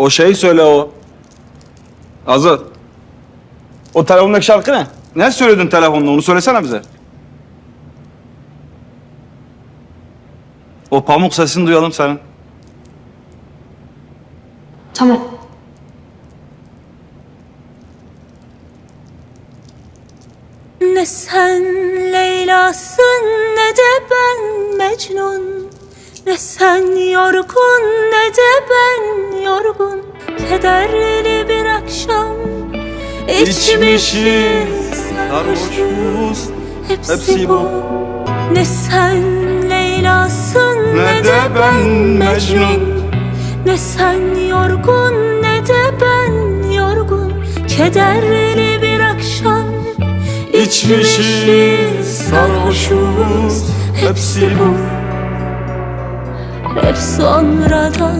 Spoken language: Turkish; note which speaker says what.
Speaker 1: O şeyi söyle o. Azat. O telefondaki şarkı ne? Ne söyledin telefonda onu söylesene bize. O pamuk sesini duyalım senin.
Speaker 2: Tamam.
Speaker 3: Ne sen Leyla'sın ne de ben Mecnun Ne sen yorgun ne de ben yorgun Kederli bir akşam İçmişiz sarhoşuz Hepsi bu. Ne sen Leyla'sın ne de ben Mecnun. Ne sen yorgun ne de ben yorgun. Kederli bir akşam İçmişiz sarhoşuz. Hepsi bu. Hep sonradan